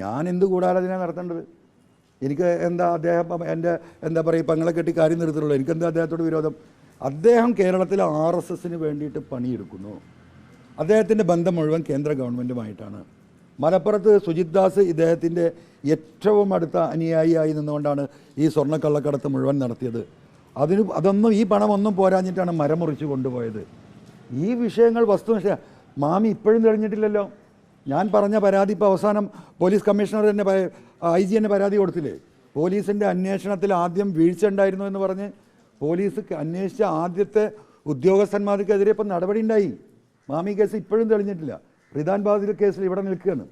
ഞാൻ എന്ത് ഗൂഢാലോചന നടത്തേണ്ടത്? എനിക്ക് എന്താ അദ്ദേഹം എന്റെ എന്താ പറയുക പങ്ങളെ കെട്ടി കാര്യം നിർത്തുള്ളൂ എനിക്കെന്താ അദ്ദേഹത്തോട് വിരോധം? അദ്ദേഹം കേരളത്തിലെ ആർ എസ് എസിന് വേണ്ടിയിട്ട് പണിയെടുക്കുന്നു. അദ്ദേഹത്തിന്റെ ബന്ധം മുഴുവൻ കേന്ദ്ര ഗവൺമെന്റുമായിട്ടാണ്. മലപ്പുറത്ത് സുജിത് ദാസ് ഇദ്ദേഹത്തിന്റെ ഏറ്റവും അടുത്ത അനുയായിയായി നിന്നുകൊണ്ടാണ് ഈ സ്വർണക്കള്ളക്കടത്ത് മുഴുവൻ നടത്തിയത്. അതിന് അതൊന്നും ഈ പണമൊന്നും പോരാഞ്ഞിട്ടാണ് മരം മുറിച്ച് കൊണ്ടുപോയത്. ഈ വിഷയങ്ങൾ വസ്തുനിഷ്ഠ മാമി ഇപ്പോഴും തെളിഞ്ഞിട്ടില്ലല്ലോ. ഞാൻ പറഞ്ഞ പരാതി ഇപ്പോൾ അവസാനം പോലീസ് കമ്മീഷണർ തന്നെ ഐ ജി തന്നെ പരാതി കൊടുത്തില്ലേ? പോലീസിന്റെ അന്വേഷണത്തിൽ ആദ്യം വീഴ്ച ഉണ്ടായിരുന്നു എന്ന് പറഞ്ഞ് പോലീസ് അന്വേഷിച്ച ആദ്യത്തെ ഉദ്യോഗസ്ഥന്മാർക്കെതിരെ ഇപ്പം നടപടി ഉണ്ടായി. മാമി കേസ് ഇപ്പോഴും തെളിഞ്ഞിട്ടില്ല. റിദാൻ ബാദിൽ കേസിൽ ഇവിടെ നിൽക്കുകയാണ്.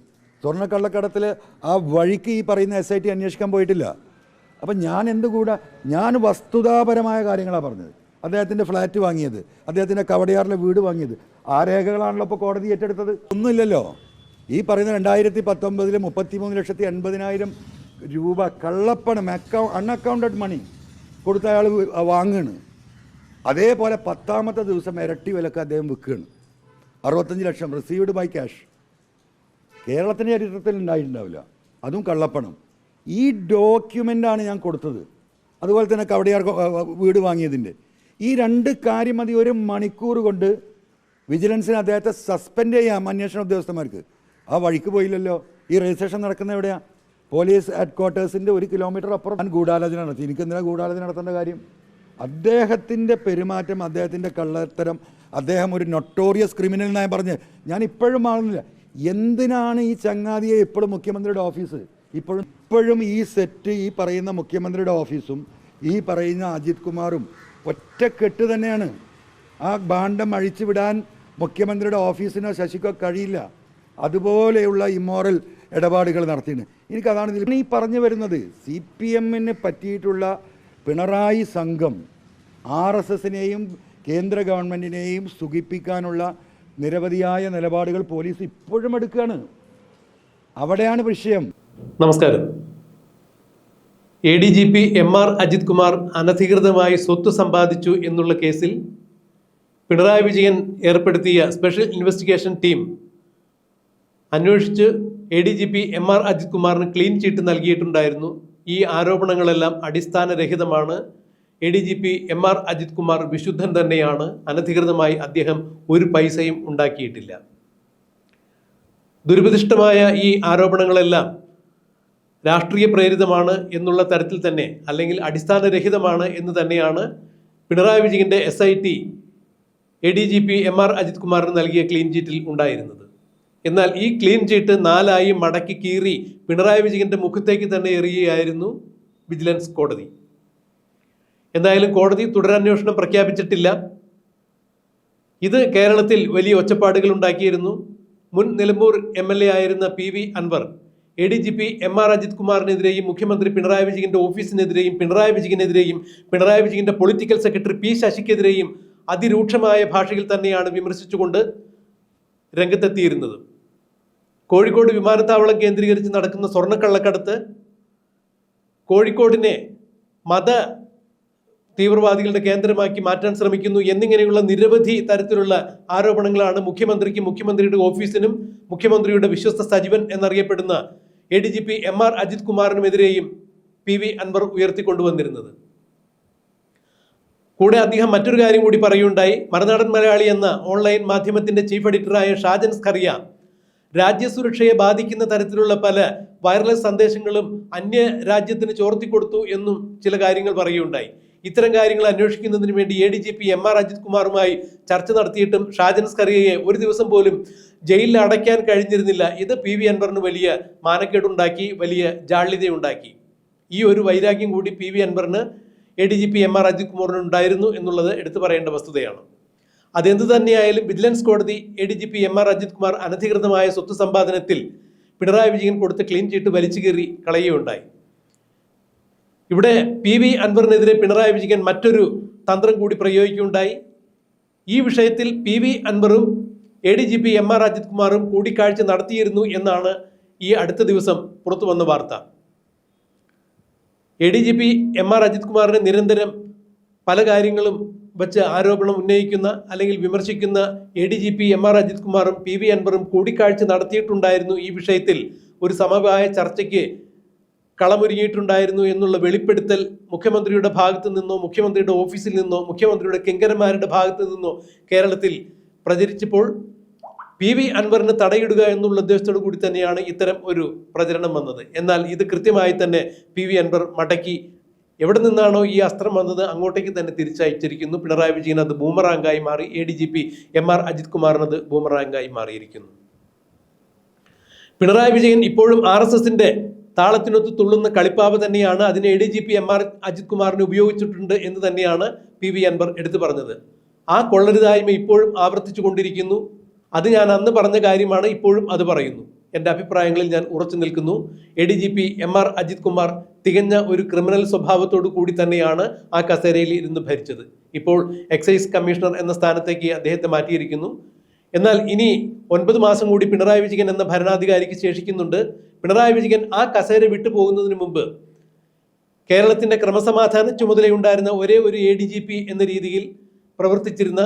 സ്വർണക്കള്ളക്കടത്തിൽ ആ വഴിക്ക് ഈ പറയുന്ന എസ് ഐ ടി അന്വേഷിക്കാൻ പോയിട്ടില്ല. അപ്പം ഞാൻ എന്തുകൂടാ? ഞാൻ വസ്തുതാപരമായ കാര്യങ്ങളാണ് പറഞ്ഞത്. അദ്ദേഹത്തിന്റെ ഫ്ലാറ്റ് വാങ്ങിയത് അദ്ദേഹത്തിന്റെ കവടയാറിലെ വീട് വാങ്ങിയത്. ആ രേഖകളാണല്ലോ ഇപ്പോൾ കോടതി ഏറ്റെടുത്തത്. ഒന്നുമില്ലല്ലോ. ഈ പറയുന്ന രണ്ടായിരത്തി പത്തൊമ്പതിൽ മുപ്പത്തിമൂന്ന് ലക്ഷത്തി എൺപതിനായിരം രൂപ കള്ളപ്പണം അക്കൗ അൺഅക്കൗണ്ടഡ് മണി കൊടുത്ത അയാൾ വാങ്ങുകയാണ് അതേപോലെ പത്താമത്തെ ദിവസം ഇരട്ടി വിലക്ക് അദ്ദേഹം വിൽക്കുകയാണ്. അറുപത്തഞ്ച് ലക്ഷം റിസീവ്ഡ് ബൈ ക്യാഷ് കേരളത്തിന്റെ ചരിത്രത്തിൽ ഉണ്ടായിട്ടുണ്ടാവില്ല. അതും കള്ളപ്പണം. ഈ ഡോക്യുമെന്റാണ് ഞാൻ കൊടുത്തത്. അതുപോലെ തന്നെ കവടിയാർ വീട് വാങ്ങിയതിന്റെ. ഈ രണ്ട് കാര്യം മതി ഒരു മണിക്കൂർ കൊണ്ട് വിജിലൻസിന് അദ്ദേഹത്തെ സസ്പെൻഡ് ചെയ്യാം അന്വേഷണ ഉദ്യോഗസ്ഥന്മാർക്ക്. ആ വഴിക്ക് പോയില്ലല്ലോ. ഈ രജിസ്ട്രേഷൻ നടക്കുന്ന എവിടെയാണ് പോലീസ് ഹെഡ് ക്വാർട്ടേഴ്സിന്റെ ഒരു കിലോമീറ്റർ അപ്പുറം. ഞാൻ ഗൂഢാലോചന നടത്തി. എനിക്ക് എന്തിനാണ് ഗൂഢാലോചന നടത്തേണ്ട കാര്യം? അദ്ദേഹത്തിന്റെ പെരുമാറ്റം അദ്ദേഹത്തിന്റെ കള്ളത്തരം അദ്ദേഹം ഒരു നൊട്ടോറിയസ് ക്രിമിനൽ എന്നായ പറഞ്ഞ്. ഞാൻ ഇപ്പോഴും മാറുന്നില്ല എന്തിനാണ് ഈ ചങ്ങാതിയെ ഇപ്പോഴും മുഖ്യമന്ത്രിയുടെ ഓഫീസ് ഇപ്പോഴും ഇപ്പോഴും ഈ സെറ്റ് ഈ പറയുന്ന മുഖ്യമന്ത്രിയുടെ ഓഫീസും ഈ പറയുന്ന അജിത് കുമാറും ഒറ്റക്കെട്ട് തന്നെയാണ്. ആ ഭാണ്ഡം അഴിച്ചു വിടാൻ മുഖ്യമന്ത്രിയുടെ ഓഫീസിനോ ശശിക്കോ കഴിയില്ല. അതുപോലെയുള്ള ഇമ്മോറൽ ഇടപാടുകൾ നടത്തിയിട്ടുണ്ട്. എനിക്കതാണ് ഇതിൽ ഈ പറഞ്ഞു വരുന്നത്. സി പി എമ്മിന് പറ്റിയിട്ടുള്ള പിണറായി സംഘം ആർ എസ് എസിനെയും കേന്ദ്ര ഗവൺമെന്റിനെയും സുഖിപ്പിക്കാനുള്ള നിരവധിയായ നിലപാടുകൾ പോലീസ് ഇപ്പോഴും എടുക്കുകയാണ്. അവിടെയാണ് വിഷയം. നമസ്കാരം. A D G P M R Ajith Kumar അനധികൃതമായി സ്വത്ത് സമ്പാദിച്ചു എന്നുള്ള കേസിൽ പിണറായി വിജയൻ ഏർപ്പെടുത്തിയ സ്പെഷ്യൽ ഇൻവെസ്റ്റിഗേഷൻ ടീം അന്വേഷിച്ച് A D G P M R Ajith കുമാറിന് ക്ലീൻ ചീട്ട് നൽകിയിട്ടുണ്ടായിരുന്നു. ഈ ആരോപണങ്ങളെല്ലാം അടിസ്ഥാനരഹിതമാണ്. A D G P M R Ajith Kumar വിശുദ്ധൻ തന്നെയാണ്. അനധികൃതമായി അദ്ദേഹം ഒരു പൈസയും ഉണ്ടാക്കിയിട്ടില്ല. ദുരുപദിഷ്ടമായ ഈ ആരോപണങ്ങളെല്ലാം രാഷ്ട്രീയ പ്രേരിതമാണ് എന്നുള്ള തരത്തിൽ തന്നെ അല്ലെങ്കിൽ അടിസ്ഥാനരഹിതമാണ് എന്ന് തന്നെയാണ് പിണറായി വിജയന്റെ S I T A D G P M R Ajith കുമാറിന് നൽകിയ ക്ലീൻ ചീറ്റിൽ ഉണ്ടായിരുന്നത്. എന്നാൽ ഈ ക്ലീൻ ചീട്ട് നാലായി മടക്കി കീറി പിണറായി വിജയന്റെ മുഖത്തേക്ക് തന്നെ എറിയുകയായിരുന്നു വിജിലൻസ് കോടതി. എന്തായാലും കോടതി തുടരന്വേഷണം പ്രഖ്യാപിച്ചിട്ടില്ല. ഇത് കേരളത്തിൽ വലിയ ഒച്ചപ്പാടുകൾ ഉണ്ടാക്കിയിരുന്നു. മുൻ നിലമ്പൂർ എം എൽ എ ആയിരുന്ന P V Anvar A D G P M R Ajith കുമാറിനെതിരെയും മുഖ്യമന്ത്രി പിണറായി വിജയന്റെ ഓഫീസിനെതിരെയും പിണറായി വിജയനെതിരെയും പിണറായി വിജയന്റെ പൊളിറ്റിക്കൽ സെക്രട്ടറി പി ശശിക്കെതിരെയും അതിരൂക്ഷമായ ഭാഷയിൽ തന്നെയാണ് വിമർശിച്ചുകൊണ്ട് രംഗത്തെത്തിയിരുന്നത്. കോഴിക്കോട് വിമാനത്താവളം കേന്ദ്രീകരിച്ച് നടക്കുന്ന സ്വർണക്കള്ളക്കടത്ത് കോഴിക്കോടിനെ മത തീവ്രവാദികളുടെ കേന്ദ്രമാക്കി മാറ്റാൻ ശ്രമിക്കുന്നു എന്നിങ്ങനെയുള്ള നിരവധി തരത്തിലുള്ള ആരോപണങ്ങളാണ് മുഖ്യമന്ത്രിക്കും മുഖ്യമന്ത്രിയുടെ ഓഫീസിനും മുഖ്യമന്ത്രിയുടെ വിശ്വസ്ത സജീവൻ എന്നറിയപ്പെടുന്ന A D G P M R Ajith കുമാറിനുമെതിരെയും P V Anvar ഉയർത്തിക്കൊണ്ടുവന്നിരുന്നത്. കൂടെ അദ്ദേഹം മറ്റൊരു കാര്യം കൂടി പറയുകയുണ്ടായി. മറുനാടൻ മലയാളി എന്ന ഓൺലൈൻ മാധ്യമത്തിന്റെ ചീഫ് എഡിറ്ററായ ഷാജൻ സ്കറിയ രാജ്യസുരക്ഷയെ ബാധിക്കുന്ന തരത്തിലുള്ള പല വയർലെസ് സന്ദേശങ്ങളും അന്യ രാജ്യത്തിന് ചോർത്തിക്കൊടുത്തു എന്നും ചില കാര്യങ്ങൾ പറയുകയുണ്ടായി. ഇത്തരം കാര്യങ്ങൾ അന്വേഷിക്കുന്നതിന് വേണ്ടി A D G P M R Ajith കുമാറുമായി ചർച്ച നടത്തിയിട്ടും ഷാജൻ സ്കറിയയെ ഒരു ദിവസം പോലും ജയിലിൽ അടയ്ക്കാൻ കഴിഞ്ഞിരുന്നില്ല. ഇത് പി വി അൻവറിന് വലിയ മാനക്കേടുണ്ടാക്കി വലിയ ജാള്യതയുണ്ടാക്കി. ഈ ഒരു വൈരാഗ്യം കൂടി പി വി അൻവറിന് A D G P M R Ajith കുമാറിന് ഉണ്ടായിരുന്നു എന്നുള്ളത് എടുത്തു പറയേണ്ട വസ്തുതയാണ്. അതെന്ത് തന്നെയായാലും വിജിലൻസ് കോടതി A D G P M R Ajith Kumar അനധികൃതമായ സ്വത്ത് സമ്പാദനത്തിൽ പിണറായി വിജയൻ കൊടുത്ത ക്ലീൻ ചീട്ട് വലിച്ചു കീറി കളയുകയുണ്ടായി. ഇവിടെ പി വി അൻവറിനെതിരെ പിണറായി വിജയൻ മറ്റൊരു തന്ത്രം കൂടി പ്രയോഗിക്കുകയുണ്ടായി. ഈ വിഷയത്തിൽ P V അൻവറും A D G P M R Ajith കുമാറും കൂടിക്കാഴ്ച നടത്തിയിരുന്നു എന്നാണ് ഈ അടുത്ത ദിവസം പുറത്തു വന്ന വാർത്ത. A D G P M R Ajith കുമാറിന് നിരന്തരം പല കാര്യങ്ങളും വച്ച് ആരോപണം ഉന്നയിക്കുന്ന അല്ലെങ്കിൽ വിമർശിക്കുന്ന A D G P M R Ajith കുമാറും പി വി അൻവറും കൂടിക്കാഴ്ച നടത്തിയിട്ടുണ്ടായിരുന്നു ഈ വിഷയത്തിൽ. ഒരു സമവായ ചർച്ചയ്ക്ക് കളമൊരുങ്ങിയിട്ടുണ്ടായിരുന്നു എന്നുള്ള വെളിപ്പെടുത്തൽ മുഖ്യമന്ത്രിയുടെ ഭാഗത്തു നിന്നോ മുഖ്യമന്ത്രിയുടെ ഓഫീസിൽ നിന്നോ മുഖ്യമന്ത്രിയുടെ കിങ്കരന്മാരുടെ ഭാഗത്തു നിന്നോ കേരളത്തിൽ പ്രചരിച്ചപ്പോൾ പി വി അൻവറിന് തടയിടുക എന്നുള്ള ഉദ്ദേശത്തോടു കൂടി തന്നെയാണ് ഇത്തരം ഒരു പ്രചരണം വന്നത്. എന്നാൽ ഇത് കൃത്യമായി തന്നെ പി വി അൻവർ മടക്കി എവിടെ നിന്നാണോ ഈ അസ്ത്രം വന്നത് അങ്ങോട്ടേക്ക് തന്നെ തിരിച്ചയച്ചിരിക്കുന്നു. പിണറായി വിജയൻ അത് ബൂമറാങ്കായി മാറി. A D G P M R Ajith കുമാറിനത് ബൂമറാങ്കായി മാറിയിരിക്കുന്നു. പിണറായി വിജയൻ ഇപ്പോഴും ആർ എസ് എസിന്റെ താളത്തിനൊത്ത് തുള്ളുന്ന കളിപ്പാവ് തന്നെയാണ്. അതിന് A D G P M R Ajith കുമാറിനെ ഉപയോഗിച്ചിട്ടുണ്ട് എന്ന് തന്നെയാണ് പി വി അൻവർ എടുത്തു പറഞ്ഞത്. ആ കൊള്ളരുതായ്മ ഇപ്പോഴും ആവർത്തിച്ചു കൊണ്ടിരിക്കുന്നു അത് ഞാൻ അന്ന് പറഞ്ഞ കാര്യമാണ് ഇപ്പോഴും അത് പറയുന്നു. എന്റെ അഭിപ്രായങ്ങളിൽ ഞാൻ ഉറച്ചു നിൽക്കുന്നു. A D G P M R Ajith Kumar തികഞ്ഞ ഒരു ക്രിമിനൽ സ്വഭാവത്തോടു കൂടി തന്നെയാണ് ആ കസേരയിൽ ഇരുന്ന് ഭരിച്ചത്. ഇപ്പോൾ എക്സൈസ് കമ്മീഷണർ എന്ന സ്ഥാനത്തേക്ക് അദ്ദേഹത്തെ മാറ്റിയിരിക്കുന്നു. എന്നാൽ ഇനി ഒൻപത് മാസം കൂടി പിണറായി വിജയൻ എന്ന ഭരണാധികാരിക്ക് ശേഷിക്കുന്നുണ്ട്. പിണറായി വിജയൻ ആ കസേര വിട്ടു പോകുന്നതിന് മുമ്പ് കേരളത്തിന്റെ ക്രമസമാധാന ചുമതലയുണ്ടായിരുന്ന ഒരേ ഒരു എ ഡി ജി പി എന്ന രീതിയിൽ പ്രവർത്തിച്ചിരുന്ന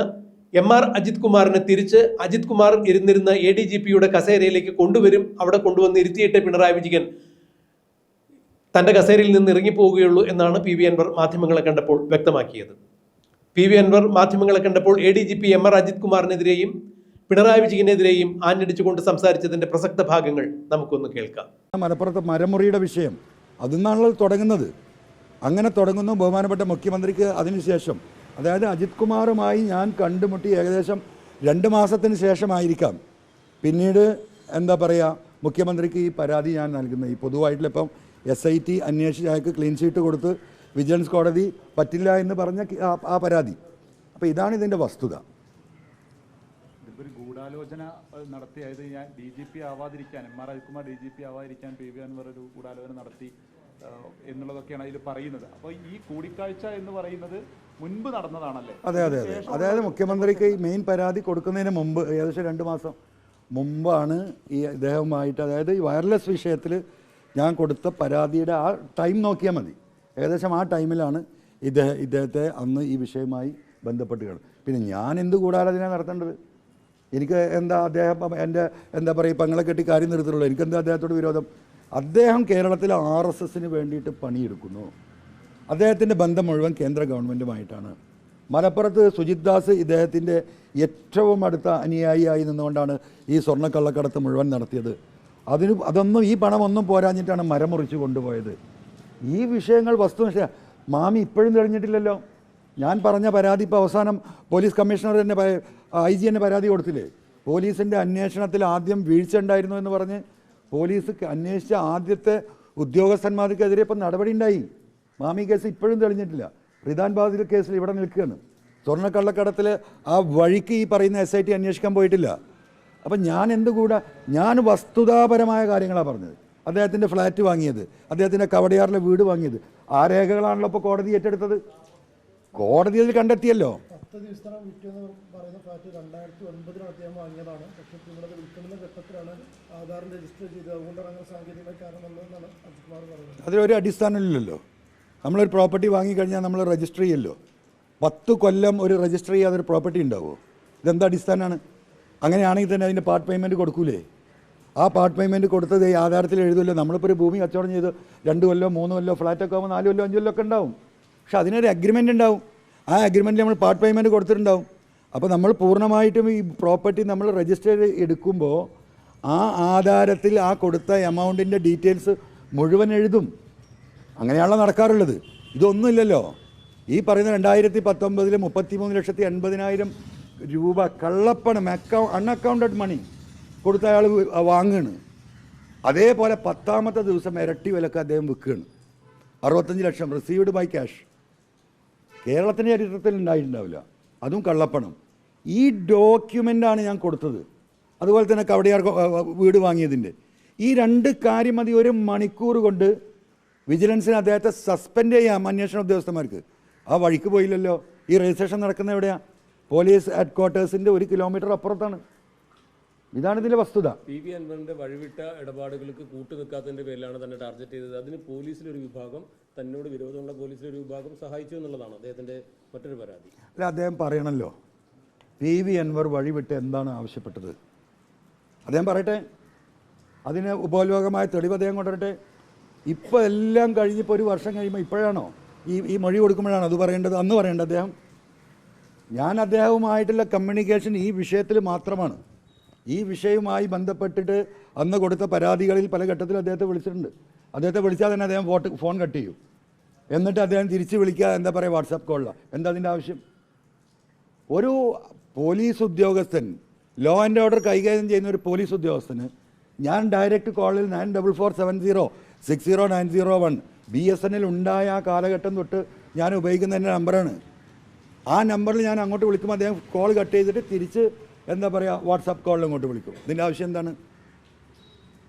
എം ആർ അജിത് കുമാറിനെ തിരിച്ച് അജിത് കുമാർ ഇരുന്നിരുന്ന എ ഡി ജി പിയുടെ കസേരയിലേക്ക് കൊണ്ടുവരും. അവിടെ കൊണ്ടുവന്ന് ഇരുത്തിയിട്ട് പിണറായി വിജയൻ തന്റെ കസേരയിൽ നിന്ന് ഇറങ്ങിപ്പോവുകയുള്ളൂ എന്നാണ് പി വി അൻവർ മാധ്യമങ്ങളെ കണ്ടപ്പോൾ വ്യക്തമാക്കിയത്. പി വി അൻവർ മാധ്യമങ്ങളെ കണ്ടപ്പോൾ A D G P M R Ajith കുമാറിനെതിരെയും പിണറായി വിജയനെതിരെയും ആഞ്ഞടിച്ചുകൊണ്ട് സംസാരിച്ചതിന്റെ പ്രസക്ത ഭാഗങ്ങൾ നമുക്കൊന്ന് കേൾക്കാം. മലപ്പുറത്ത് മരമുറിയുടെ വിഷയം. അതിന്നാണല്ലോ തുടങ്ങുന്നത്. അങ്ങനെ തുടങ്ങുന്നു ബഹുമാനപ്പെട്ട മുഖ്യമന്ത്രിക്ക് അതിനുശേഷം. അതായത് അജിത് കുമാറുമായി ഞാൻ കണ്ടുമുട്ടി ഏകദേശം രണ്ട് മാസത്തിന് ശേഷമായിരിക്കാം. പിന്നീട് എന്താ പറയുക മുഖ്യമന്ത്രിക്ക് ഈ പരാതി ഞാൻ നൽകുന്നത് ഈ പൊതുവായിട്ടുള്ള ഇപ്പം എസ് ഐ ടി അന്വേഷിച്ച് അയാൾക്ക് ക്ലീൻ ഷീറ്റ് കൊടുത്ത് വിജിലൻസ് കോടതി പറ്റില്ല എന്ന് പറഞ്ഞ ആ- പരാതി. അപ്പോൾ ഇതാണ് ഇതിന്റെ വസ്തുത. ഒരു ഗൂഢാലോചന നടത്തിയത് ഞാൻ D G P ആവാതിരിക്കാൻ M R Ajithkumar D G P ആവാതിരിക്കാൻ P V Anvar ഒരു ഗൂഢാലോചന നടത്തി എന്നുള്ളതൊക്കെയാണ് അതിൽ പറയുന്നത്. അപ്പോൾ ഈ കൂടിക്കാഴ്ച എന്ന് പറയുന്നത് മുൻപ് നടന്നതാണല്ലേ? അതെ അതെ അതെ. അതായത് മുഖ്യമന്ത്രിക്ക് ഈ മെയിൻ പരാതി കൊടുക്കുന്നതിന് മുമ്പ് ഏകദേശം രണ്ട് മാസം മുമ്പാണ് ഈ ഇദ്ദേഹവുമായിട്ട് അതായത് ഈ വയർലെസ് വിഷയത്തിൽ ഞാൻ കൊടുത്ത പരാതിയുടെ ആ ടൈം നോക്കിയാൽ മതി. ഏകദേശം ആ ടൈമിലാണ് ഇദ്ദേഹം ഇദ്ദേഹത്തെ അന്ന് ഈ വിഷയവുമായി ബന്ധപ്പെട്ട് കിടന്നത്. പിന്നെ ഞാൻ എന്ത് അതിനെ നടത്തേണ്ടത്? എനിക്ക് എന്താ അദ്ദേഹം എന്റെ എന്താ പറയുക പങ്ങളെ കെട്ടി കാര്യം നിർത്തുള്ളൂ എനിക്കെന്താ അദ്ദേഹത്തോട് വിരോധം? അദ്ദേഹം കേരളത്തിലെ ആർ എസ് എസിന് വേണ്ടിയിട്ട് പണിയെടുക്കുന്നു. അദ്ദേഹത്തിന്റെ ബന്ധം മുഴുവൻ കേന്ദ്ര ഗവൺമെന്റുമായിട്ടാണ് മലപ്പുറത്ത് സുജിത് ദാസ് ഇദ്ദേഹത്തിന്റെ ഏറ്റവും അടുത്ത അനുയായിയായി നിന്നുകൊണ്ടാണ് ഈ സ്വർണക്കള്ളക്കടത്ത് മുഴുവൻ നടത്തിയത്. അതിന് അതൊന്നും ഈ പണമൊന്നും പോരാഞ്ഞിട്ടാണ് മരം മുറിച്ച് കൊണ്ടുപോയത്. ഈ വിഷയങ്ങൾ വസ്തു മാമി ഇപ്പോഴും തെളിഞ്ഞിട്ടില്ലല്ലോ. ഞാൻ പറഞ്ഞ പരാതി ഇപ്പോൾ അവസാനം പോലീസ് കമ്മീഷണർ തന്നെ ഐ ജി തന്നെ പരാതി കൊടുത്തില്ലേ? പോലീസിന്റെ അന്വേഷണത്തിൽ ആദ്യം വീഴ്ച ഉണ്ടായിരുന്നു എന്ന് പറഞ്ഞ് പോലീസ് അന്വേഷിച്ച ആദ്യത്തെ ഉദ്യോഗസ്ഥന്മാർക്കെതിരെ ഇപ്പം നടപടി ഉണ്ടായി. മാമി കേസ് ഇപ്പോഴും തെളിഞ്ഞിട്ടില്ല. റിദാൻ ബാദിൽ കേസിൽ ഇവിടെ നിൽക്കുകയാണ്. സ്വർണക്കള്ളക്കടത്തിൽ ആ വഴിക്ക് ഈ പറയുന്ന എസ് ഐ ടി അന്വേഷിക്കാൻ പോയിട്ടില്ല. അപ്പം ഞാൻ എന്തുകൂടെ? ഞാൻ വസ്തുതാപരമായ കാര്യങ്ങളാണ് പറഞ്ഞത്. അദ്ദേഹത്തിന്റെ ഫ്ലാറ്റ് വാങ്ങിയത് അദ്ദേഹത്തിന്റെ കവടയാറിലെ വീട് വാങ്ങിയത്. ആ രേഖകളാണല്ലോ ഇപ്പോൾ കോടതി ഏറ്റെടുത്തത്. കോടതി അതിൽ കണ്ടെത്തിയല്ലോ അതിലൊരു അടിസ്ഥാനമില്ലല്ലോ. നമ്മളൊരു പ്രോപ്പർട്ടി വാങ്ങിക്കഴിഞ്ഞാൽ നമ്മൾ രജിസ്റ്റർ ചെയ്യല്ലോ. പത്ത് കൊല്ലം ഒരു രജിസ്റ്റർ ചെയ്യാതൊരു പ്രോപ്പർട്ടി ഉണ്ടാവുമോ ഇതെന്താ അടിസ്ഥാനമാണ് അങ്ങനെയാണെങ്കിൽ തന്നെ അതിന്റെ പാർട്ട് പേയ്മെന്റ് കൊടുക്കൂലേ? ആ പാർട്ട് പേയ്മെന്റ് കൊടുത്തത് ഈ ആധാരത്തിൽ എഴുതുമല്ലോ. നമ്മളിപ്പോൾ ഒരു ഭൂമി കച്ചവടം ചെയ്ത് രണ്ട് കൊല്ലോ മൂന്ന് കൊല്ലോ ഫ്ലാറ്റൊക്കെ ആകുമ്പോൾ നാല് കൊല്ലോ അഞ്ച് കൊല്ലോ ഒക്കെ ഉണ്ടാവും. പക്ഷെ അതിനൊരു അഗ്രിമെന്റ് ഉണ്ടാവും. ആ അഗ്രിമെന്റിൽ നമ്മൾ പാർട്ട് പേയ്മെന്റ് കൊടുത്തിട്ടുണ്ടാവും. അപ്പോൾ നമ്മൾ പൂർണമായിട്ടും ഈ പ്രോപ്പർട്ടി നമ്മൾ രജിസ്റ്റർ എടുക്കുമ്പോൾ ആ ആധാരത്തിൽ ആ കൊടുത്ത എമൗണ്ടിന്റെ ഡീറ്റെയിൽസ് മുഴുവൻ എഴുതും. അങ്ങനെയാണല്ലോ നടക്കാറുള്ളത്. ഇതൊന്നുമില്ലല്ലോ. ഈ പറയുന്ന രണ്ടായിരത്തി പത്തൊമ്പതിൽ മുപ്പത്തി മൂന്ന് ലക്ഷത്തി എൺപതിനായിരം രൂപ കള്ളപ്പണം അക്കൗ അൺഅക്കൗണ്ടഡ് മണി കൊടുത്ത അയാൾ വാങ്ങുകയാണ് അതേപോലെ പത്താമത്തെ ദിവസം ഇരട്ടി വിലക്ക് അദ്ദേഹം വിൽക്കുകയാണ്. അറുപത്തഞ്ച് ലക്ഷം റിസീവ്ഡ് ബൈ ക്യാഷ് കേരളത്തിന്റെ ചരിത്രത്തിൽ ഉണ്ടായിട്ടുണ്ടാവില്ല. അതും കള്ളപ്പണം. ഈ ഡോക്യുമെന്റാണ് ഞാൻ കൊടുത്തത്. അതുപോലെ തന്നെ കവടിയാർ വീട് വാങ്ങിയതിന്റെ. ഈ രണ്ട് കാര്യം മതി ഒരു മണിക്കൂർ കൊണ്ട് വിജിലൻസിന് അദ്ദേഹത്തെ സസ്പെൻഡ് ചെയ്യാം അന്വേഷണ ഉദ്യോഗസ്ഥന്മാർക്ക്. ആ വഴിക്ക് പോയില്ലല്ലോ. ഈ രജിസ്ട്രേഷൻ നടക്കുന്ന എവിടെയാണ് പോലീസ് ഹെഡ് ക്വാർട്ടേഴ്സിന്റെ ഒരു കിലോമീറ്റർ അപ്പുറത്താണ്. ഇതാണ് ഇതിന്റെ വസ്തുത. പി വി അൻവറിന്റെ വഴിവിട്ട ഇടപാടുകൾക്ക് കൂട്ടുനിൽക്കാത്തതിന്റെ പേരിലാണ് തന്നെ ടാർഗറ്റ് ചെയ്തത്. അതിന് പോലീസിലൊരു വിഭാഗം തന്നോട് വിരോധമുള്ള പോലീസിലൊരു വിഭാഗം സഹായിച്ചു എന്നുള്ളതാണ് അദ്ദേഹത്തിന്റെ മറ്റൊരു പരാതി. അല്ല അദ്ദേഹം പറയണല്ലോ. പി വി അൻവർ വഴിവിട്ട് എന്താണ് ആവശ്യപ്പെട്ടത്? അദ്ദേഹം പറയട്ടെ. അതിന് ഉപലോകമായ തെളിവ് അദ്ദേഹം കൊണ്ടുവരട്ടെ. ഇപ്പോൾ എല്ലാം കഴിഞ്ഞിപ്പോൾ ഒരു വർഷം കഴിയുമ്പോൾ ഇപ്പോഴാണോ? ഈ ഈ മൊഴി കൊടുക്കുമ്പോഴാണോ? അത് പറയേണ്ടത് അന്ന് പറയേണ്ടത് അദ്ദേഹം? ഞാൻ അദ്ദേഹവുമായിട്ടുള്ള കമ്മ്യൂണിക്കേഷൻ ഈ വിഷയത്തിൽ മാത്രമാണ്. ഈ വിഷയവുമായി ബന്ധപ്പെട്ടിട്ട് അന്ന് കൊടുത്ത പരാതികളിൽ പല ഘട്ടത്തിൽ അദ്ദേഹത്തെ വിളിച്ചിട്ടുണ്ട്. അദ്ദേഹത്തെ വിളിച്ചാൽ തന്നെ അദ്ദേഹം ഫോട്ട് ഫോൺ കട്ട് ചെയ്യും. എന്നിട്ട് അദ്ദേഹം തിരിച്ച് വിളിക്കുക എന്താ പറയുക വാട്സാപ്പ് കോളിലാണ് എന്താ അതിന്റെ ആവശ്യം? ഒരു പോലീസ് ഉദ്യോഗസ്ഥൻ ലോ ആൻഡ് ഓർഡർ കൈകാര്യം ചെയ്യുന്ന ഒരു പോലീസ് ഉദ്യോഗസ്ഥന് ഞാൻ ഡയറക്റ്റ് കോളിൽ nine double four seven zero six zero nine zero one B S N L ഉണ്ടായ ആ കാലഘട്ടം തൊട്ട് ഞാൻ ഉപയോഗിക്കുന്ന എന്റെ നമ്പറാണ്. ആ നമ്പറിൽ ഞാൻ അങ്ങോട്ട് വിളിക്കുമ്പോൾ അദ്ദേഹം കോൾ കട്ട് ചെയ്തിട്ട് തിരിച്ച് എന്താ പറയുക വാട്സാപ്പ് കോളിൽ അങ്ങോട്ട് വിളിക്കും. ഇതിന്റെ ആവശ്യം എന്താണ്?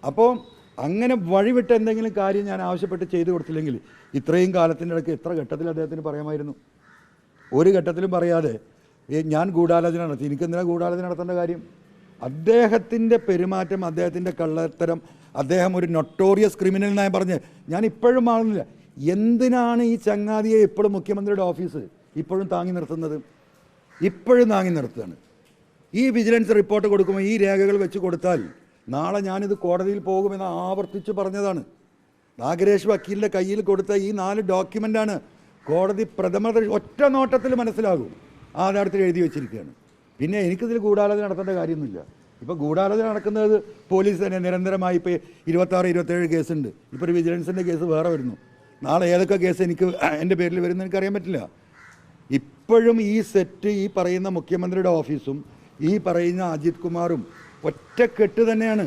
അപ്പോൾ അങ്ങനെ വഴിവിട്ട് എന്തെങ്കിലും കാര്യം ഞാൻ ആവശ്യപ്പെട്ട് ചെയ്തു കൊടുത്തില്ലെങ്കിൽ ഇത്രയും കാലത്തിന്റെ ഇടയ്ക്ക് എത്ര ഘട്ടത്തിൽ അദ്ദേഹത്തിന് പറയാമായിരുന്നു? ഒരു ഘട്ടത്തിലും പറയാതെ ഞാൻ ഗൂഢാലോചന നടത്തി. എനിക്കെന്തിനാണ് ഗൂഢാലോചന നടത്തേണ്ട കാര്യം? അദ്ദേഹത്തിന്റെ പെരുമാറ്റം അദ്ദേഹത്തിന്റെ കള്ളത്തരം അദ്ദേഹം ഒരു നൊട്ടോറിയസ് ക്രിമിനൽ എന്നായി പറഞ്ഞ് ഞാൻ ഇപ്പോഴും ആളുന്നില്ല. എന്തിനാണ് ഈ ചങ്ങാതിയെ ഇപ്പോഴും മുഖ്യമന്ത്രിയുടെ ഓഫീസ് ഇപ്പോഴും താങ്ങി നിർത്തുന്നത്? ഇപ്പോഴും താങ്ങി നിർത്തുകയാണ്. ഈ വിജിലൻസ് റിപ്പോർട്ട് കൊടുക്കുമ്പോൾ ഈ രേഖകൾ വെച്ച് കൊടുത്താൽ നാളെ ഞാനിത് കോടതിയിൽ പോകുമെന്ന് ആവർത്തിച്ച് പറഞ്ഞതാണ്. നാഗരേഷ് വക്കീലിന്റെ കയ്യിൽ കൊടുത്ത ഈ നാല് ഡോക്യുമെന്റാണ് കോടതി പ്രഥമ ഒറ്റ നോട്ടത്തിൽ മനസ്സിലാകും. ആധാരത്തിൽ എഴുതി വെച്ചിരിക്കുകയാണ്. പിന്നെ എനിക്കിതിൽ ഗൂഢാലോചന നടത്തേണ്ട കാര്യമൊന്നുമില്ല. ഇപ്പോൾ ഗൂഢാലോചന നടക്കുന്നത് പോലീസ് തന്നെ നിരന്തരമായി ഇപ്പോൾ ഇരുപത്താറ് ഇരുപത്തേഴ് കേസുണ്ട്. ഇപ്പോൾ ഒരു വിജിലൻസിന്റെ കേസ് വേറെ വരുന്നു. നാളെ ഏതൊക്കെ കേസ് എനിക്ക് എന്റെ പേരിൽ വരുമെന്ന് എനിക്കറിയാൻ പറ്റില്ല. ഇപ്പോഴും ഈ സെറ്റ് ഈ പറയുന്ന മുഖ്യമന്ത്രിയുടെ ഓഫീസും ഈ പറയുന്ന അജിത് കുമാറും ഒറ്റക്കെട്ട് തന്നെയാണ്.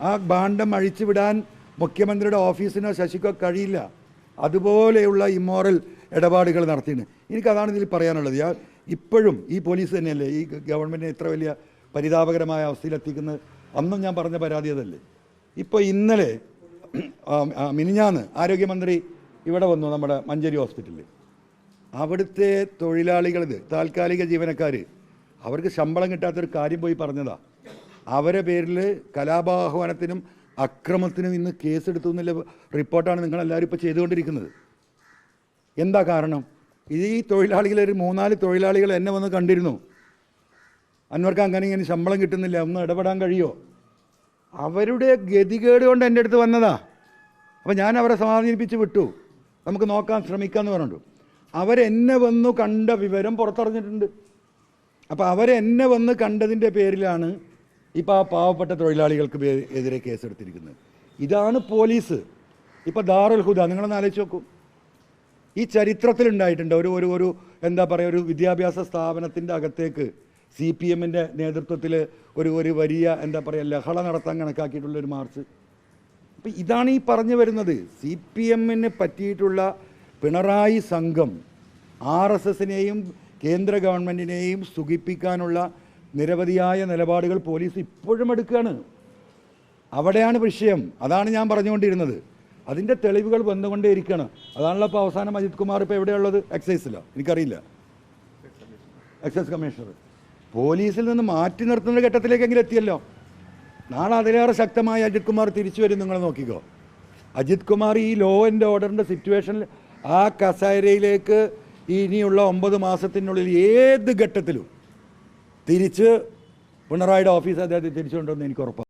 ആ ഭാണ്ഡം അഴിച്ചു വിടാൻ മുഖ്യമന്ത്രിയുടെ ഓഫീസിനോ ശശിക്കോ കഴിയില്ല. അതുപോലെയുള്ള ഇമ്മോറൽ ഇടപാടുകൾ നടത്തിയിട്ടുണ്ട്. എനിക്കതാണ് ഇതിൽ പറയാനുള്ളത്. ഇപ്പോഴും ഈ പോലീസ് തന്നെയല്ലേ? ഈ ഗവൺമെന്റിനെ ഇത്ര വലിയ പരിതാപകരമായ അവസ്ഥയിലെത്തിക്കുന്നത് അന്നും ഞാൻ പറഞ്ഞ പരാതി അതല്ലേ. ഇപ്പോൾ ഇന്നലെ മിനിഞ്ഞാന്ന് ആരോഗ്യമന്ത്രി ഇവിടെ വന്നു നമ്മുടെ മഞ്ചേരി ഹോസ്പിറ്റലിൽ അവിടുത്തെ തൊഴിലാളികൾ ഇത് താൽക്കാലിക ജീവനക്കാർ അവർക്ക് ശമ്പളം കിട്ടാത്തൊരു കാര്യം പോയി പറഞ്ഞതാ. അവരെ പേരിൽ കലാപാഹ്വാനത്തിനും അക്രമത്തിനും ഇന്ന് കേസെടുത്തു എന്നുള്ള റിപ്പോർട്ടാണ് നിങ്ങളെല്ലാവരും ഇപ്പോൾ ചെയ്തുകൊണ്ടിരിക്കുന്നത്. എന്താ കാരണം? ഈ തൊഴിലാളികൾ ഒരു മൂന്നാൽ തൊഴിലാളികൾ എന്നെ വന്ന് കണ്ടിരുന്നു. അന്വർക്ക് അങ്ങനെ ഇങ്ങനെ ശമ്പളം കിട്ടുന്നില്ല ഒന്ന് ഇടപെടാൻ കഴിയോ? അവരുടെ ഗതികേട് കൊണ്ട് എന്റെ അടുത്ത് വന്നതാ. അപ്പോൾ ഞാൻ അവരെ സമാധാനിപ്പിച്ച് വിട്ടു. നമുക്ക് നോക്കാൻ ശ്രമിക്കാമെന്ന് പറഞ്ഞിട്ടു. അവരെന്നെ വന്നു കണ്ട വിവരം പുറത്തറിഞ്ഞിട്ടുണ്ട്. അപ്പോൾ അവരെന്നെ വന്ന് കണ്ടതിന്റെ പേരിലാണ് ഇപ്പോൾ ആ പാവപ്പെട്ട തൊഴിലാളികൾക്ക് എതിരെ കേസെടുത്തിരിക്കുന്നത്. ഇതാണ് പോലീസ്. ഇപ്പോൾ ദാറുൽ ഹുദ നിങ്ങളൊന്ന് ആലോചിച്ച് നോക്കൂ. ഈ ചരിത്രത്തിലുണ്ടായിട്ടുണ്ട് ഒരു ഒരു ഒരു എന്താ പറയുക ഒരു വിദ്യാഭ്യാസ സ്ഥാപനത്തിന്റെ അകത്തേക്ക് സി പി എമ്മിന്റെ നേതൃത്വത്തിൽ ഒരു ഒരു വലിയ എന്താ പറയുക ലഹള നടത്താൻ കണക്കാക്കിയിട്ടുള്ളൊരു മാർച്ച്. അപ്പം ഇതാണ് ഈ പറഞ്ഞു വരുന്നത്. സി പി എമ്മിന് പറ്റിയിട്ടുള്ള പിണറായി സംഘം ആർ എസ് എസിനെയും കേന്ദ്ര ഗവൺമെന്റിനെയും സുഖിപ്പിക്കാനുള്ള നിരവധിയായ നിലപാടുകൾ പോലീസ് ഇപ്പോഴും എടുക്കുകയാണ്. അവിടെയാണ് വിഷയം. അതാണ് ഞാൻ പറഞ്ഞുകൊണ്ടിരുന്നത്. അതിന്റെ തെളിവുകൾ വന്നുകൊണ്ടേയിരിക്കുകയാണ്. അതാണല്ലോ ഇപ്പോൾ അവസാനം അജിത് കുമാർ ഇപ്പോൾ എവിടെയുള്ളത് എക്സൈസിലോ എനിക്കറിയില്ല. എക്സൈസ് കമ്മീഷണർ പോലീസിൽ നിന്ന് മാറ്റി നിർത്തുന്ന ഘട്ടത്തിലേക്കെങ്കിലും എത്തിയല്ലോ. നാളെ അതിലേറെ ശക്തമായി അജിത് കുമാർ തിരിച്ചു വരും നിങ്ങൾ നോക്കിക്കോ. അജിത് കുമാർ ഈ ലോ ആൻഡ് ഓർഡറിന്റെ സിറ്റുവേഷനിൽ ആ കസേരയിലേക്ക് ഇനിയുള്ള ഒമ്പത് മാസത്തിനുള്ളിൽ ഏത് ഘട്ടത്തിലും തിരിച്ച് പിണറായിയുടെ ഓഫീസ് അദ്ദേഹത്തെ തിരിച്ചു കൊണ്ടുവന്ന് എനിക്ക് ഉറപ്പാണ്